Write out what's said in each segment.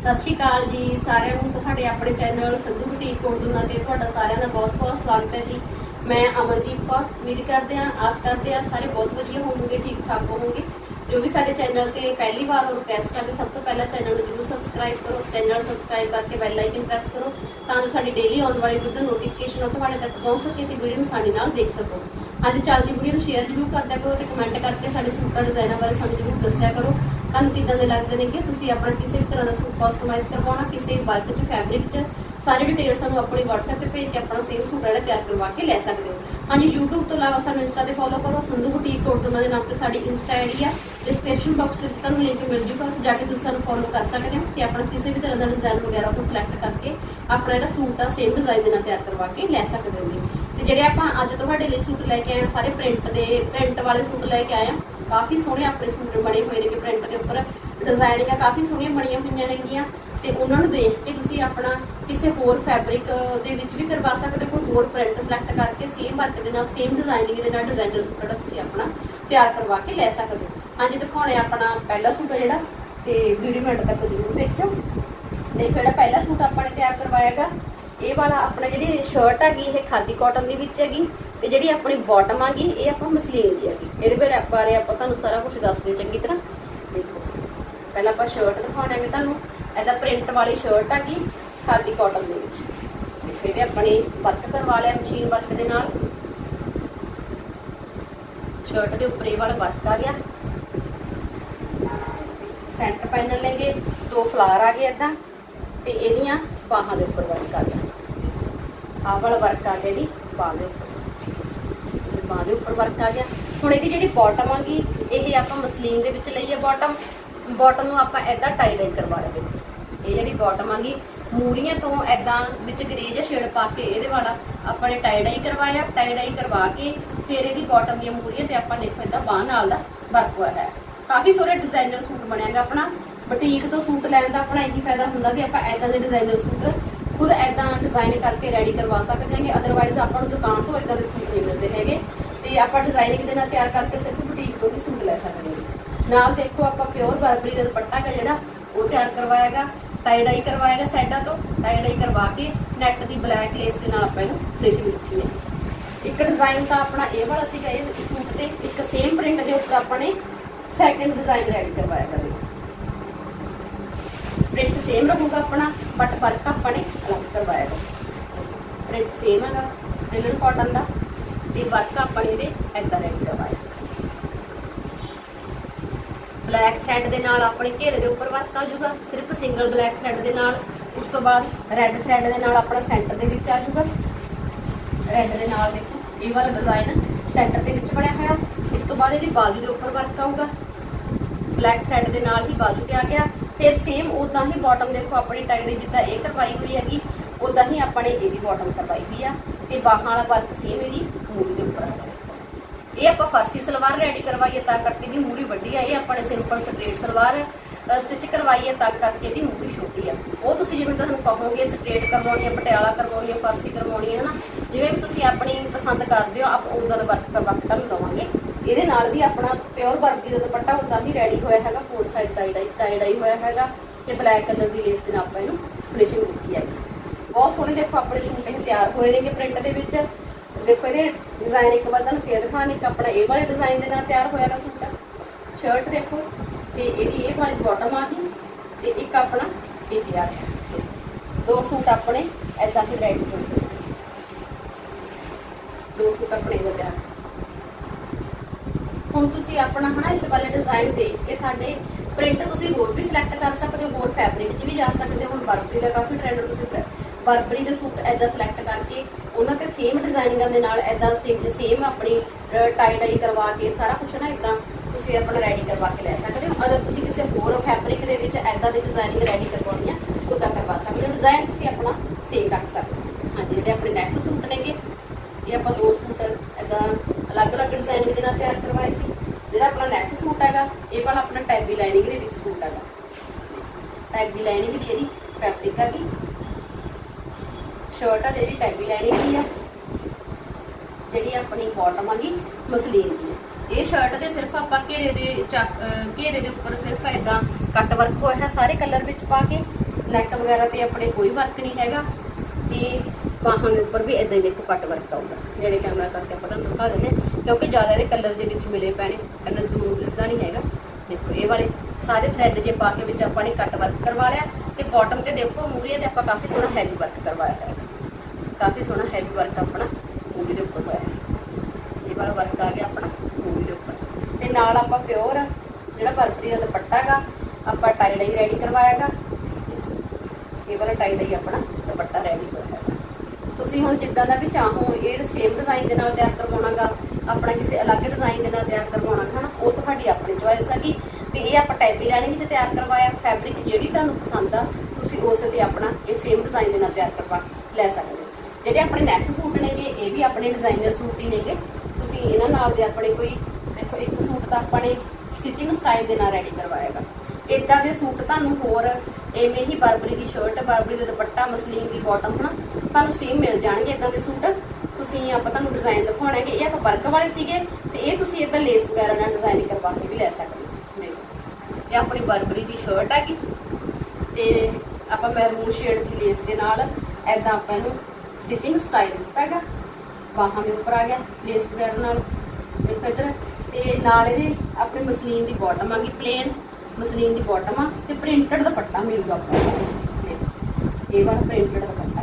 ਸਤਿ ਸ਼੍ਰੀ ਅਕਾਲ ਜੀ, ਸਾਰਿਆਂ ਨੂੰ ਤੁਹਾਡੇ ਆਪਣੇ ਚੈਨਲ ਸੰਧੂ ਬੁਟੀਕ ਕੋਟਦੂਨਾ ਤੇ ਤੁਹਾਡਾ ਸਾਰਿਆਂ ਦਾ ਬਹੁਤ-ਬਹੁਤ ਸਵਾਗਤ ਹੈ ਜੀ। ਮੈਂ ਅਮਨਦੀਪ ਕੌਰ, ਉਮੀਦ ਕਰਦੇ ਹਾਂ, ਆਸ ਕਰਦੇ ਹਾਂ ਸਾਰੇ ਬਹੁਤ ਵਧੀਆ ਹੋਵੋਗੇ, ਠੀਕ ਠਾਕ ਹੋਵੋਗੇ। ਜੋ ਵੀ ਸਾਡੇ ਚੈਨਲ ਤੇ ਪਹਿਲੀ ਵਾਰ ਹੋ ਰਿਕਵੈਸਟ ਆ ਕਿ ਸਭ ਤੋਂ ਪਹਿਲਾਂ ਚੈਨਲ ਨੂੰ ਜਰੂਰ ਸਬਸਕ੍ਰਾਈਬ ਕਰੋ, ਚੈਨਲ ਸਬਸਕ੍ਰਾਈਬ ਕਰਕੇ ਬੈਲ ਆਈਕਨ ਪ੍ਰੈਸ ਕਰੋ, ਤਾਂ ਜੋ ਸਾਡੀ ਡੇਲੀ ਆਉਣ ਵਾਲੀ ਵੀਡੀਓ ਨੋਟੀਫਿਕੇਸ਼ਨ ਤੁਹਾਡੇ ਤੱਕ ਪਹੁੰਚ ਸਕੇ ਤੇ ਵੀਡੀਓ ਨੂੰ ਆਸਾਨੀ ਨਾਲ ਦੇਖ ਸਕੋ। ਅੱਜ ਚੱਲਦੀ ਵੀਡੀਓ ਨੂੰ ਸ਼ੇਅਰ ਜਰੂਰ ਕਰਦਿਆ ਕਰੋ ਤੇ ਕਮੈਂਟ ਕਰਕੇ ਸਾਡੇ ਸੂਟਾਂ ਡਿਜ਼ਾਈਨਾਂ ਬਾਰੇ ਸਾਨੂੰ ਜਰੂਰ ਦੱਸਿਆ ਕਰੋ। ਤੁਹਾਨੂੰ ਕਿੱਦਾਂ ਦੇ ਲੱਗਦੇ ਨੇ ਕਿ ਤੁਸੀਂ ਆਪਣਾ ਕਿਸੇ ਵੀ ਤਰ੍ਹਾਂ ਦਾ ਸੂਟ ਕਸਟਮਾਈਜ਼ ਕਰਵਾਉਣਾ, ਕਿਸੇ ਵੀ ਵਰਕ 'ਚ ਫੈਬਰਿਕ 'ਚ, ਸਾਰੇ ਡਿਟੇਲ ਸਾਨੂੰ ਆਪਣੀ WhatsApp ਤੇ ਭੇਜ ਕੇ ਆਪਣਾ ਸੇਮ ਸੂਟ ਜਿਹੜਾ ਤਿਆਰ ਕਰਵਾ ਕੇ ਲੈ ਸਕਦੇ ਹੋ ਹਾਂਜੀ, YouTube ਤੋਂ ਇਲਾਵਾ ਸਾਨੂੰ Insta ਤੇ ਫੋਲੋ ਕਰੋ, ਸੰਧੂ ਬੁਟੀਕ ਕੋਡ ਤੋਂ ਦੇ ਨਾਮ ਤੇ ਸਾਡੀ Insta ਆਈਡੀ ਆ ਡਿਸਕ੍ਰਿਪਸ਼ਨ ਬਾਕਸ ਦੇ ਵਿੱਚ ਤੁਹਾਨੂੰ ਲਿੰਕ ਮਿਲ ਜੂਗਾ, ਉੱਥੇ ਜਾ ਕੇ ਤੁਸੀਂ ਸਾਨੂੰ ਫੋਲੋ ਕਰ ਸਕਦੇ ਹੋ ਤੇ ਆਪਣਾ ਕਿਸੇ ਵੀ ਤਰ੍ਹਾਂ ਦਾ ਡਿਜ਼ਾਈਨ ਵਗੈਰਾ ਤੋਂ ਸਿਲੈਕਟ ਕਰਕੇ ਆਪਣਾ ਜਿਹੜਾ ਸੂਟ ਆ ਸੇਮ ਡਿਜ਼ਾਈਨ ਦੇ ਨਾਲ ਤਿਆਰ ਕਰਵਾ ਕੇ ਲੈ ਸਕਦੇ ਹੋ ਜੀ। ਤੇ ਜਿਹੜੇ ਆਪਾਂ ਅੱਜ ਤੁਹਾਡੇ ਲਈ ਸੂਟ ਲੈ ਕੇ ਆਏ ਆ, ਸਾਰੇ ਪ੍ਰਿੰਟ ਦੇ ਪ੍ਰਿੰਟ ਵਾਲੇ ਸੂਟ ਲੈ ਕੇ ਆਏ ਆ ਕਾਫੀ ਸੋਹਣੇ ਆਪਣੇ ਸੂਟ ਬਣੇ ਹੋਏ ਨੇ ਕਿ ਪ੍ਰਿੰਟ ਦੇ ਉੱਪਰ। ਡਿਜ਼ਾਈਨਿੰਗਾਂ ਕਾਫੀ ਸੋਹਣੀਆਂ ਬਣੀਆਂ ਹੋਈਆਂ ਨੇਗੀਆਂ। ਤੇ ਉਹਨਾਂ ਨੂੰ ਦੇਖ ਕੇ ਤੁਸੀਂ ਆਪਣਾ ਕਿਸੇ ਹੋਰ ਫੈਬਰਿਕ ਦੇ ਵਿੱਚ ਵੀ ਕਰਵਾ ਸਕਦੇ ਹੋ। ਕੋਈ ਹੋਰ ਪ੍ਰਿੰਟ ਸਿਲੈਕਟ ਕਰਕੇ ਸੇਮ ਵਰਕ ਦੇ ਨਾਲ ਸੇਮ ਡਿਜ਼ਾਈਨਿੰਗ ਦੇ ਨਾਲ ਡਿਜ਼ਾਈਨਰ ਸੂਟ ਜਿਹੜਾ ਤੁਸੀਂ ਆਪਣਾ ਤਿਆਰ ਕਰਵਾ ਕੇ ਲੈ ਸਕਦੇ ਹੋ। ਹਾਂਜੀ, ਦਿਖਾਉਣੇ ਆ ਆਪਣਾ ਪਹਿਲਾ ਸੂਟ ਹੈ ਜਿਹੜਾ। ਤੇ ਵੀਡੀਓ ਮਿੰਟ ਤੱਕ ਜ਼ਰੂਰ ਦੇਖਿਓ। ਦੇਖੋ ਜਿਹੜਾ ਪਹਿਲਾ ਸੂਟ ਆਪਾਂ ਨੇ ਤਿਆਰ ਕਰਵਾਇਆਗਾ ਇਹ ਵਾਲਾ ਆਪਣਾ ਜਿਹੜੀ ਸ਼ਰਟ ਹੈਗੀ, ਇਹ ਖਾਦੀ ਕਾਟਨ ਦੇ ਵਿੱਚ ਹੈਗੀ। ਤੇ ਜਿਹੜੀ ਆਪਣੀ ਬਾਟਮ ਗਈ, ਇਹ ਆਪਾਂ ਮਸਲੀਨ ਦੀ ਹੈਗੀ ਇਹਦੇ ਬਾਰੇ ਬਾਰੇ ਆਪਾਂ ਤੁਹਾਨੂੰ ਸਾਰਾ ਕੁਝ ਦੱਸਦੇ ਚੰਗੀ ਤਰ੍ਹਾਂ। ਦੇਖੋ, ਪਹਿਲਾਂ ਆਪਾਂ ਸ਼ਰਟ ਦਿਖਾਉਣਾਂਗੇ ਤੁਹਾਨੂੰ। ਇਹਦਾ ਪ੍ਰਿੰਟ ਵਾਲੀ ਸ਼ਰਟ ਆ ਗਈ ਖਾਦੀ ਕਾਟਨ ਦੇ ਵਿੱਚ। ਦੇਖੋ, ਇਹਦੇ ਆਪਣੇ ਵਰਕ ਕਰਵਾ ਲਿਆ ਮਸ਼ੀਨ ਵਰਕ ਦੇ ਨਾਲ। ਸ਼ਰਟ ਦੇ ਉੱਪਰ ਇਹ ਵਾਲਾ ਵਰਕ ਆ ਗਿਆ। ਸੈਂਟਰ ਪੈਨਲ ਲੈਗੇ ਦੋ ਫਲਾਰ ਆ ਗਏ ਇਦਾਂ। ਤੇ ਇਹਦੀਆਂ ਬਾਹਾਂ ਦੇ ਉੱਪਰ ਵਰਕ ਆ ਗਿਆ। ਆਹ ਵਾਲਾ ਵਰਕ ਆ ਗਿਆ ਇਹਦੀ ਬਾਹ ਦੇ ਉੱਪਰ। ਬਾਹ ਦੇ ਉੱਪਰ ਵਰਕ ਆ ਗਿਆ। ਹੁਣ ਇਹਦੀ ਜਿਹੜੀ ਬਾਟਮ ਆਗੀ ਇਹ ਆਪਾਂ ਮਸਲੀਨ ਦੇ ਵਿੱਚ ਲਈ ਬਾਟਮ ਬਾਟਮ ਨੂੰ ਆਪਾਂ ਐਦਾਂ ਟਾਈ ਡਾਈ ਕਰਵਾ ਲਵਾਂਗੇ ਇਹ ਜਿਹੜੀ ਬਾਟਮ ਆਗੀ ਮੂਰੀਆਂ ਤੋਂ ਐਦਾਂ ਵਿੱਚ ਗਰੇਜ ਸ਼ੇਡ ਪਾ ਕੇ ਇਹਦੇ ਵਾਲਾ ਆਪਾਂ ਨੇ ਟਾਈ ਡਾਈ ਕਰਵਾਇਆ। ਟਾਈ ਡਾਈ ਕਰਵਾ ਕੇ ਫਿਰ ਇਹਦੀ ਬਾਟਮ ਦੀਆਂ ਮੂਰੀਆਂ ਤੇ ਆਪਾਂ ਦੇਖੋ ਇਦਾਂ ਬਾਹ ਨਾਲ ਦਾ ਵਰਕ ਹੋਇਆ ਹੈ। ਕਾਫੀ ਸੋਹਣੇ ਡਿਜ਼ਾਈਨਰ ਸੂਟ ਬਣਿਆਗਾ ਆਪਣਾ। ਬੁਟੀਕ ਤੋਂ ਸੂਟ ਲੈਣ ਦਾ ਆਪਣਾ ਇਹੀ ਫਾਇਦਾ ਹੁੰਦਾ ਵੀ ਆਪਾਂ ਐਦਾਂ ਦੇ ਡਿਜ਼ਾਈਨਰ ਸੂਟ ਖੁਦ ਐਦਾਂ ਡਿਜ਼ਾਈਨ ਕਰਕੇ ਰੈਡੀ ਕਰਵਾ ਸਕਦੇ ਹਾਂਗੇ ਅਦਰਵਾਈਜ਼ ਆਪਾਂ ਨੂੰ ਦੁਕਾਨ ਤੋਂ ਐਦਾਂ ਦੇ ਸੂਟ ਨਹੀਂ ਮਿਲਦੇ ਹੈਗੇ। ਤੇ ਆਪਾਂ ਡਿਜ਼ਾਈਨਿੰਗ ਦੇ ਨਾਲ ਤਿਆਰ ਕਰਕੇ ਸਿਰਫ ਬੁਟੀਕ ਤੋਂ ਵੀ ਸੂਟ ਲੈ ਸਕਦੇ ਹਾਂ। ਨਾਲ ਦੇਖੋ ਆਪਾਂ ਪਿਓਰ ਬਰਬਰੀ ਦਾ ਦੁਪੱਟਾ ਹੈ ਜਿਹੜਾ, ਉਹ ਤਿਆਰ ਕਰਵਾਇਆਗਾ ਟਾਈ ਡਾਈ ਕਰਵਾਇਆਗਾ ਸਾਈਡਾਂ ਤੋਂ ਟਾਈ ਡਾਈ ਕਰਵਾ ਕੇ ਨੈਟ ਦੀ ਬਲੈਕ ਲੇਸ ਦੇ ਨਾਲ ਆਪਾਂ ਇਹਨੂੰ ਫਿਨਿਸ਼ਿੰਗ ਦਿੱਤੀ ਹੈ। ਇੱਕ ਡਿਜ਼ਾਈਨ ਤਾਂ ਆਪਣਾ ਇਹ ਵਾਲਾ ਸੀਗਾ, ਇਹ ਸੂਟ ਤੇ ਇੱਕ ਸੇਮ ਪ੍ਰਿੰਟ ਦੇ ਉੱਪਰ ਆਪਾਂ ਨੇ ਸੈਕੰਡ ਡਿਜ਼ਾਈਨ ਰੈਡੀ ਕਰਵਾਇਆ ਕਰੇ ਪ੍ਰਿੰਟ ਸੇਮ ਰਹੂਗਾ ਆਪਣਾ ਬਟ ਵਰਕ ਆਪਾਂ ਨੇ ਅਲੱਗ ਕਰਵਾਇਆ ਹੈ ਪ੍ਰਿੰਟ ਸੇਮ ਹੈਗਾ ਲਿਨਨ ਕਾਟਨ ਦਾ, ਤੇ ਵਰਕ ਆਪਾਂ ਨੇ ਇਹਦੇ ਐਦਾਂ ਰੈਡੀ ਕਰਵਾਇਆ। ਬਲੈਕ ਥ੍ਰੈਡ ਦੇ ਨਾਲ ਆਪਣੇ ਘੇਰੇ ਦੇ ਉੱਪਰ ਵਰਕ ਆ ਜਾਊਗਾ, ਸਿਰਫ ਸਿੰਗਲ ਬਲੈਕ ਥ੍ਰੈਡ ਦੇ ਨਾਲ, ਉਸ ਤੋਂ ਬਾਅਦ ਰੈੱਡ ਥ੍ਰੈਡ ਦੇ ਨਾਲ ਆਪਣਾ ਸੈਂਟਰ ਦੇ ਵਿੱਚ ਆ ਜਾਊਗਾ। ਰੈੱਡ ਦੇ ਨਾਲ ਦੇਖੋ, ਇਹ ਵਾਲਾ ਡਿਜ਼ਾਈਨ ਸੈਂਟਰ ਦੇ ਵਿੱਚ ਬਣਿਆ ਹੋਇਆ। ਇਸ ਤੋਂ ਬਾਅਦ ਇਹਦੀ ਬਾਜੂ ਦੇ ਉੱਪਰ ਵਰਕ ਆਊਗਾ। ਬਲੈਕ ਥ੍ਰੈਡ ਦੇ ਨਾਲ ਹੀ ਬਾਜੂ ਤੇ ਆ ਗਿਆ। ਫਿਰ ਸੇਮ ਉਦਾਂ ਹੀ ਬਾਟਮ ਦੇਖੋ ਆਪਣੀ ਟਾਈਡੀ ਜਿੱਦਾਂ ਇਹ ਕਰਵਾਈ ਹੋਈ ਹੈਗੀ ਉਦਾਂ ਹੀ ਆਪਾਂ ਨੇ ਇਹਦੀ ਬਾਟਮ ਕਰਵਾਈ ਹੋਈ ਆ ਤੇ ਬਾਹਾਂ ਵਾਲਾ ਵਰਕ ਸੇਮ ਇਹਦੀ ਮੂਰੀ ਦੇ ਉੱਪਰ ਆ ਇਹ ਆਪਾਂ ਫਰਸੀ ਸਲਵਾਰ ਰੈਡੀ ਕਰਵਾਈ ਹੈ ਤਾਂ ਕਰਕੇ ਦੀ ਮੂਰੀ ਵੱਡੀ ਆ ਇਹ ਆਪਾਂ ਨੇ ਸਿੰਪਲ ਸਟ੍ਰੇਟ ਸਲਵਾਰ ਸਟਿਚ ਕਰਵਾਈ ਹੈ ਤਾਂ ਕਰਕੇ ਇਹਦੀ ਮੂਰੀ ਛੋਟੀ ਆ। ਉਹ ਤੁਸੀਂ ਜਿਵੇਂ ਤੁਹਾਨੂੰ ਕਹੋਗੇ ਸਟ੍ਰੇਟ ਕਰਵਾਉਣੀ ਹੈ ਪਟਿਆਲਾ ਕਰਵਾਉਣੀ ਹੈ ਫਰਸੀ ਕਰਵਾਉਣੀ ਹੈ ਹਨਾ? ਜਿਵੇਂ ਵੀ ਤੁਸੀਂ ਆਪਣੀ ਪਸੰਦ ਕਰਦੇ ਹੋ, ਆਪ ਉਦਾਂ ਦਾ ਵਰਕ ਕਰਵਾ ਤੁਹਾਨੂੰ ਦਵਾਂਗੇ। ਇਹਦੇ ਨਾਲ ਵੀ ਆਪਣਾ ਪਿਓਰ ਵਰਕੀ ਦਾ ਦੁਪੱਟਾ ਉਦਾਂ ਹੀ ਰੈਡੀ ਹੋਇਆ ਹੈਗਾ four side tie tie dye ਹੋਇਆ ਹੈਗਾ ਤੇ ਬਲੈਕ ਕਲਰ ਦੀ ਲੇਸ ਦੇ ਨਾਲ ਆਪਾਂ ਇਹਨੂੰ ਫਿਨਿਸ਼ਿੰਗ ਦਿੱਤੀ ਹੈ। ਬਹੁਤ ਸੋਹਣੇ ਦੇਖੋ ਆਪਣੇ ਸੂਟ ਇਹ ਤਿਆਰ ਹੋਏ ਨੇਗੇ ਪ੍ਰਿੰਟ ਦੇ ਵਿੱਚ। ਦੇਖੋ ਇਹਦੇ ਡਿਜ਼ਾਈਨ ਇੱਕ ਵਾਰ ਤੁਹਾਨੂੰ ਫੇਰ ਦਿਖਾਣ ਇੱਕ ਆਪਣਾ ਇਹ ਵਾਲੇ ਡਿਜ਼ਾਈਨ ਦੇ ਨਾਲ ਤਿਆਰ ਹੋਇਆਗਾ ਸੂਟ। ਸ਼ਰਟ ਦੇਖੋ, ਤੇ ਇਹਦੀ ਇਹ ਵਾਲੀ ਬਾਟਮ ਆ ਗਈ ਤੇ ਇੱਕ ਆਪਣਾ ਇਹ ਤਿਆਰ ਦੋ ਸੂਟ ਆਪਣੇ ਐਦਾਂ ਹੀ ਰੈਡੀ ਹੋਏ। ਦੋ ਸੂਟ ਆਪਣੇ ਇਹਦੇ ਤਿਆਰ। ਹੁਣ ਤੁਸੀਂ ਆਪਣਾ ਹਨਾ ਇਹ ਵਾਲੇ ਡਿਜ਼ਾਈਨ ਦੇਖ ਕੇ ਸਾਡੇ ਪ੍ਰਿੰਟ ਤੁਸੀਂ ਹੋਰ ਵੀ ਸਿਲੈਕਟ ਕਰ ਸਕਦੇ ਹੋ, ਹੋਰ ਫੈਬਰਿਕ 'ਚ ਵੀ ਜਾ ਸਕਦੇ ਹੋ। ਹੁਣ ਬਰਬਰੀ ਦਾ ਕਾਫੀ ਟ੍ਰੈਂਡ ਤੁਸੀਂ ਬਰਬਰੀ ਦੇ ਸੂਟ ਐਦਾਂ ਸਿਲੈਕਟ ਕਰਕੇ ਉਹਨਾਂ ਤੇ ਸੇਮ ਡਿਜ਼ਾਈਨਿੰਗਾਂ ਦੇ ਨਾਲ ਐਦਾਂ ਸੇਮ ਸੇਮ ਆਪਣੀ ਟਾਈ ਡਾਈ ਕਰਵਾ ਕੇ ਸਾਰਾ ਕੁਝ ਨਾ ਇਦਾਂ ਤੁਸੀਂ ਆਪਣਾ ਰੈਡੀ ਕਰਵਾ ਕੇ ਲੈ ਸਕਦੇ ਹੋ। ਅਗਰ ਤੁਸੀਂ ਕਿਸੇ ਹੋਰ ਫੈਬਰਿਕ ਦੇ ਵਿੱਚ ਐਦਾਂ ਦੀ ਡਿਜ਼ਾਈਨਿੰਗ ਰੈਡੀ ਕਰਵਾਉਣੀ ਆ ਉਦਾਂ ਕਰਵਾ ਸਕਦੇ ਹੋ। ਡਿਜ਼ਾਈਨ ਤੁਸੀਂ ਆਪਣਾ ਸੇਮ ਰੱਖ ਸਕਦੇ ਹੋ। ਹਾਂਜੀ, ਜਿਹੜੇ ਆਪਣੇ ਨੈਕਸਟ ਸੂਟ ਨੇਗੇ, ਇਹ ਆਪਾਂ ਦੋ ਸੂਟ ਐਦਾਂ ਅਲੱਗ-ਅਲੱਗ ਡਿਜ਼ਾਈਨਿੰਗ ਦੇ ਨਾਲ ਤਿਆਰ ਕਰਵਾਏ ਸੀ। ਜਿਹੜਾ ਆਪਣਾ ਨੈਕਸਟ ਸੂਟ ਹੈਗਾ, ਇਹ ਵਾਲਾ ਆਪਣਾ ਟੈਬੀ ਲਾਈਨਿੰਗ ਦੇ ਵਿੱਚ ਸੂਟ ਹੈਗਾ। ਟੈਬੀ ਲਾਈਨਿੰਗ ਦੀ ਇਹਦੀ ਫੈਬਰਿਕ ਹੈਗੀ। ਸ਼ਰਟ ਆ, ਜਿਹੜੀ ਟੈਬੀ ਲਾਈਨਿੰਗ ਦੀ ਆ, ਜਿਹੜੀ ਆਪਣੀ ਬਾਟਮ ਹੈਗੀ, ਮਸਲੀਨ ਦੀ ਹੈ ਇਹ ਸ਼ਰਟ ਦੇ ਸਿਰਫ ਆਪਾਂ ਘੇਰੇ ਦੇ ਚੱਕ- ਘੇਰੇ ਦੇ ਉੱਪਰ ਸਿਰਫ ਇਦਾਂ ਕੱਟ ਵਰਕ ਹੋਇਆ ਹੈ ਸਾਰੇ ਕਲਰ ਵਿੱਚ ਪਾ ਕੇ ਨੈਕ ਵਗੈਰਾ ਤੇ ਆਪਣੇ ਕੋਈ ਵਰਕ ਨਹੀਂ ਹੈਗਾ। ਤੇ ਬਾਹਾਂ ਦੇ ਉੱਪਰ ਵੀ ਇਦਾਂ ਹੀ ਦੇਖੋ ਕੱਟ ਵਰਕ ਆਊਗਾ। ਜਿਹੜੇ ਕੈਮਰਾ ਕਰਕੇ ਆਪਾਂ ਤੁਹਾਨੂੰ ਦਿਖਾ ਦਿੰਦੇ ਕਿਉਂਕਿ ਜ਼ਿਆਦਾ ਇਹਦੇ ਕਲਰ ਦੇ ਵਿੱਚ ਮਿਲੇ ਪੈਣੇ ਕਲਰ ਦੂਰ ਦਿਸਦਾ ਨਹੀਂ ਹੈਗਾ। ਦੇਖੋ, ਇਹ ਵਾਲੇ ਸਾਰੇ ਥ੍ਰੈਡ ਜੇ ਪਾ ਕੇ ਵਿੱਚ ਆਪਾਂ ਨੇ ਕੱਟ ਵਰਕ ਕਰਵਾ ਲਿਆ ਤੇ ਬਾਟਮ ਤੇ ਦੇਖੋ ਮੂਰੀਆਂ ਤੇ ਆਪਾਂ ਕਾਫੀ ਸੋਹਣਾ ਹੈਵੀ ਵਰਕ ਕਰਵਾਇਆ ਹੈਗਾ ਕਾਫੀ ਸੋਹਣਾ ਹੈਵੀ ਵਰਕ ਆਪਣਾ ਮੂਰੀ ਦੇ ਉੱਪਰ ਹੋਇਆ ਹੈ। ਇਹ ਵਾਲਾ ਵਰਕ ਆ ਗਿਆ ਆਪਣਾ ਮੂਰੀ ਦੇ ਉੱਪਰ। ਤੇ ਨਾਲ ਆਪਾਂ ਪਿਓਰ ਜਿਹੜਾ ਬਰਬਰੀ ਦਾ ਦੁਪੱਟਾ ਹੈਗਾ, ਆਪਾਂ ਟਾਈ ਡਾਈ ਰੈਡੀ ਕਰਵਾਇਆਗਾ ਇਹ ਵਾਲਾ ਟਾਈ ਡਾਈ ਆਪਣਾ ਦੁਪੱਟਾ ਰੈਡੀ ਹੋਇਆ ਤੁਸੀਂ ਹੁਣ ਜਿੱਦਾਂ ਦਾ ਵੀ ਚਾਹੋ, ਇਹ ਸੇਮ ਡਿਜ਼ਾਈਨ ਦੇ ਨਾਲ ਤਿਆਰ ਕਰਵਾਉਣਾਗਾ ਆਪਣਾ ਕਿਸੇ ਅਲੱਗ ਡਿਜ਼ਾਈਨ ਦੇ ਨਾਲ ਤਿਆਰ ਕਰਵਾਉਣਾ ਹਨਾ ਉਹ ਤੁਹਾਡੀ ਆਪਣੀ ਚੋਇਸ ਹੈਗੀ। ਤੇ ਇਹ ਆਪਾਂ ਟੈਬੀ ਲਾਈਨਿੰਗ 'ਚ ਤਿਆਰ ਕਰਵਾਇਆ ਫੈਬਰਿਕ ਜਿਹੜੀ ਤੁਹਾਨੂੰ ਪਸੰਦ ਆ, ਤੁਸੀਂ ਉਸ ਦੇ ਆਪਣਾ ਇਹ ਸੇਮ ਡਿਜ਼ਾਈਨ ਦੇ ਨਾਲ ਤਿਆਰ ਕਰਵਾ ਲੈ ਸਕਦੇ ਹੋ। ਜਿਹੜੇ ਆਪਣੇ ਨੈਕਸਟ ਸੂਟ ਨੇਗੇ, ਇਹ ਵੀ ਆਪਣੇ ਡਿਜ਼ਾਈਨਰ ਸੂਟ ਹੀ ਨੇਗੇ। ਤੁਸੀਂ ਇਹਨਾਂ ਨਾਲ ਦੇ ਆਪਣੇ ਕੋਈ, ਦੇਖੋ, ਇੱਕ ਸੂਟ ਤਾਂ ਆਪਾਂ ਨੇ ਸਟਿਚਿੰਗ ਸਟਾਈਲ ਦੇ ਨਾਲ ਰੈਡੀ ਕਰਵਾਇਆਗਾ ਇਦਾਂ ਦੇ ਸੂਟ ਤੁਹਾਨੂੰ ਹੋਰ ਐਵੇਂ ਹੀ ਬਰਬਰੀ ਦੀ ਸ਼ਰਟ ਬਰਬਰੀ ਦਾ ਦੁਪੱਟਾ, ਮਸਲੀਨ ਦੀ ਬਾਟਮ ਹਨਾ, ਤੁਹਾਨੂੰ ਸੇਮ ਮਿਲ ਜਾਣਗੇ ਇਦਾਂ ਦੇ ਸੂਟ ਤੁਸੀਂ, ਆਪਾਂ ਤੁਹਾਨੂੰ ਡਿਜ਼ਾਈਨ ਦਿਖਾਉਣਾ ਹੈ ਕਿ ਇਹ ਆਪਾਂ ਵਰਕ ਵਾਲੇ ਸੀਗੇ ਤੇ ਇਹ ਤੁਸੀਂ ਇਦਾਂ ਲੇਸ ਵਗੈਰਾ ਨਾਲ ਡਿਜ਼ਾਈਨ ਕਰਵਾ ਕੇ ਵੀ ਲੈ ਸਕਦੇ ਹੋ। ਦੇਖੋ ਇਹ ਆਪਣੀ ਬਰਬਰੀ ਦੀ ਸ਼ਰਟ ਹੈਗੀ। ਤੇ ਆਪਾਂ ਮਹਿਰੂਨ ਸ਼ੇਡ ਦੀ ਲੇਸ ਦੇ ਨਾਲ ਐਦਾਂ ਆਪਾਂ ਇਹਨੂੰ ਸਟਿਚਿੰਗ ਸਟਾਈਲ ਦਿੱਤਾ ਹੈਗਾ। ਬਾਹਾਂ ਦੇ ਉੱਪਰ ਆ ਗਿਆ ਲੇਸ ਵਗੈਰਾ ਨਾਲ। ਦੇਖੋ ਇੱਧਰ। ਤੇ ਨਾਲ ਇਹਦੇ ਆਪਣੇ ਮਸਲੀਨ ਦੀ ਬਾਟਮ ਆ ਗਈ ਪਲੇਨ ਮਸਲੀਨ ਦੀ ਬਾਟਮ ਆ। ਤੇ ਪ੍ਰਿੰਟਡ ਦੁਪੱਟਾ ਮਿਲੂਗਾ ਆਪਾਂ ਦੇਖੋ ਇਹ ਵਾਲਾ ਪ੍ਰਿੰਟਡ ਦੁਪੱਟਾ।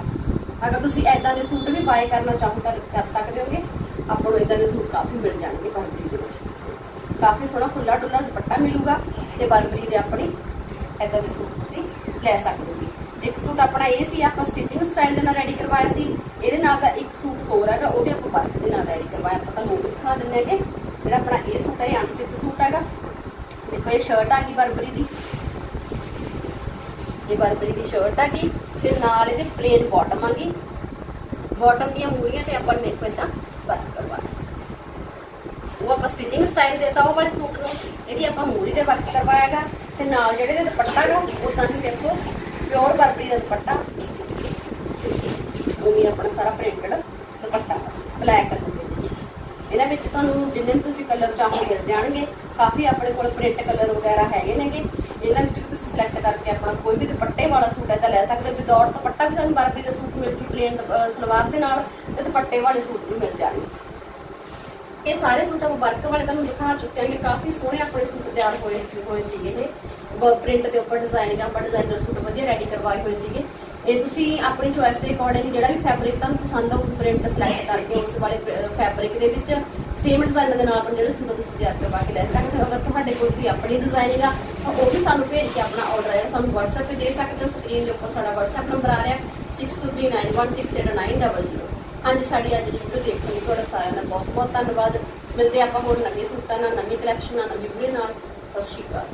ਅਗਰ ਤੁਸੀਂ ਐਦਾਂ ਦੇ ਸੂਟ ਵੀ ਬਾਏ ਕਰਨਾ ਚਾਹੋ ਤਾਂ ਕਰ ਸਕਦੇ ਹੋਗੇ। ਆਪਾਂ ਨੂੰ ਐਦਾਂ ਦੇ ਸੂਟ ਕਾਫੀ ਮਿਲ ਜਾਣਗੇ ਬਰਬਰੀ ਦੇ ਵਿੱਚ। ਕਾਫੀ ਸੋਹਣਾ ਖੁੱਲਾ ਡੁੱਲਾ ਦੁਪੱਟਾ ਮਿਲੂਗਾ ਤੇ ਬਰਬਰੀ ਦੇ ਆਪਣੇ ਐਦਾਂ ਦੇ ਸੂਟ ਤੁਸੀਂ ਲੈ ਸਕਦੇ ਹੋਗੇ। ਇੱਕ ਸੂਟ ਆਪਣਾ ਇਹ ਸੀ, ਆਪਾਂ ਸਟਿਚਿੰਗ ਸਟਾਈਲ ਦੇ ਨਾਲ ਰੈਡੀ ਕਰਵਾਇਆ ਸੀ। ਇਹਦੇ ਨਾਲ ਦਾ ਇੱਕ ਸੂਟ ਹੋਰ ਹੈਗਾ, ਉਹਦੇ ਆਪਾਂ ਵਰਕ ਦੇ ਨਾਲ ਰੈਡੀ ਕਰਵਾਇਆ। ਆਪਾਂ ਤੁਹਾਨੂੰ ਉਹ ਵੀ ਦਿਖਾ ਦਿੰਦੇ ਹੈਗੇ, ਜਿਹੜਾ ਆਪਣਾ ਇਹ ਸੂਟ ਹੈ ਅਨਸਟਿਚ ਸੂਟ ਹੈਗਾ। ਦੇਖੋ, ਇਹ ਸ਼ਰਟ ਆ ਗਈ ਬਰਬਰੀ ਦੀ। ਇਹ ਬਰਬਰੀ ਦੀ ਸ਼ਰਟ ਆ ਗਈ। ਤੇ ਨਾਲ ਇਹਦੇ ਪਲੇਨ ਬਾਟਮ ਆ ਗਈ। ਬਾਟਮ ਦੀਆਂ ਮੂਰੀਆਂ ਤੇ ਆਪਾਂ ਦੇਖੋ ਇਦਾਂ ਵਰਕ ਕਰਵਾਇਆ ਉਹ ਆਪਾਂ ਸਟਿਚਿੰਗ ਸਟਾਈਲ ਦੇਤਾ, ਉਹ ਵਾਲੇ ਸੂਟ ਨੂੰ। ਇਹਦੀ ਆਪਾਂ ਮੂਰੀ ਦੇ ਵਰਕ ਕਰਵਾਇਆਗਾ ਤੇ ਨਾਲ ਜਿਹੜੇ ਦੇ ਦੁਪੱਟਾ ਗਾ ਉਦਾਂ ਹੀ ਦੇਖੋ ਪਿਓਰ ਬਰਬਰੀ ਦਾ ਦੁਪੱਟਾ। ਉਹ ਵੀ ਆਪਣਾ ਸਾਰਾ ਪ੍ਰਿੰਟਡ ਦੁਪੱਟਾ ਬਲੈਕ ਕਲਰ ਦੇ ਵਿੱਚ। ਇਹਨਾਂ ਵਿੱਚ ਤੁਹਾਨੂੰ ਜਿੰਨੇ ਵੀ ਤੁਸੀਂ ਕਲਰ ਚਾਹੋ ਮਿਲ ਜਾਣਗੇ। ਕਾਫੀ ਆਪਣੇ ਕੋਲ ਪ੍ਰਿੰਟ ਕਲਰ ਵਗੈਰਾ ਹੈਗੇ ਨੇਗੇ। ਇਹਨਾਂ ਵਿੱਚ ਸਿਲੈਕਟ ਕਰਕੇ ਆਪਣਾ ਕੋਈ ਵੀ ਦੁਪੱਟੇ ਵਾਲਾ ਸੂਟ ਹੈ ਤਾਂ ਲੈ ਸਕਦੇ ਹੋ। ਵਿਦਆਊਟ ਦੁਪੱਟਾ ਵੀ ਤੁਹਾਨੂੰ ਬਰਬਰੀ ਦਾ ਸੂਟ ਮਿਲ ਜੂ ਪਲੇਨ ਸਲਵਾਰ ਦੇ ਨਾਲ ਤੇ ਦੁਪੱਟੇ ਵਾਲੇ ਸੂਟ ਵੀ ਮਿਲ ਜਾਣਗੇ। ਇਹ ਸਾਰੇ ਸੂਟ ਆਪਾਂ ਵਰਕ ਵਾਲੇ ਤੁਹਾਨੂੰ ਦਿਖਾ ਚੁੱਕੇ ਹਾਂ। ਕਿ ਕਾਫੀ ਸੋਹਣੇ ਆਪਣੇ ਸੂਟ ਤਿਆਰ ਹੋਏ ਹੋਏ ਸੀਗੇ ਇਹ। ਪ੍ਰਿੰਟ ਦੇ ਉੱਪਰ ਡਿਜ਼ਾਈਨ ਆਪਾਂ ਡਿਜ਼ਾਈਨਰ ਸੂਟ ਵਧੀਆ ਰੈਡੀ ਕਰਵਾਏ ਹੋਏ ਸੀਗੇ। ਇਹ ਤੁਸੀਂ ਆਪਣੀ ਚੋਇਸ ਦੇ ਅਕੋਰਡਿੰਗ ਜਿਹੜਾ ਵੀ ਫੈਬਰਿਕ ਤੁਹਾਨੂੰ ਪਸੰਦ ਆ ਉਹ ਪ੍ਰਿੰਟ ਸਿਲੈਕਟ ਕਰਕੇ ਉਸ ਵਾਲੇ ਫੈਬਰਿਕ ਦੇ ਵਿੱਚ ਸੇਮ ਡਿਜ਼ਾਈਨ ਦੇ ਨਾਲ ਆਪਣੇ ਜਿਹੜੇ ਸੂਟ ਤੁਸੀਂ ਤਿਆਰ ਕਰਵਾ ਕੇ ਲੈ ਸਕਦੇ ਹੋ। ਅਗਰ ਤੁਹਾਡੇ ਕੋਲ ਕੋਈ ਆਪਣੀ ਡਿਜ਼ਾਈਨਿੰਗ ਆ, ਤਾਂ ਉਹ ਵੀ ਸਾਨੂੰ ਭੇਜ ਕੇ ਆਪਣਾ ਆਰਡਰ ਜਿਹੜਾ ਸਾਨੂੰ WhatsApp ਤੇ ਦੇ ਸਕਦੇ ਹੋ। ਸਕਰੀਨ ਦੇ ਉੱਪਰ ਸਾਡਾ WhatsApp ਨੰਬਰ ਆ ਰਿਹਾ 6239160900 ਹਾਂਜੀ, ਸਾਡੀ ਅੱਜ ਦੀ ਵੀਡੀਓ ਦੇਖਣ ਲਈ ਤੁਹਾਡਾ ਸਾਰਿਆਂ ਦਾ ਬਹੁਤ ਬਹੁਤ ਧੰਨਵਾਦ। ਮਿਲਦੇ ਆਪਾਂ ਹੋਰ ਨਵੇਂ ਸੂਟਾਂ ਨਾਲ, ਨਵੀਂ ਕਲੈਕਸ਼ਨ ਨਾਲ, ਨਵੀਂ ਵੀਡੀਓ ਨਾਲ। ਸਤਿ ਸ਼੍ਰੀ ਅਕਾਲ।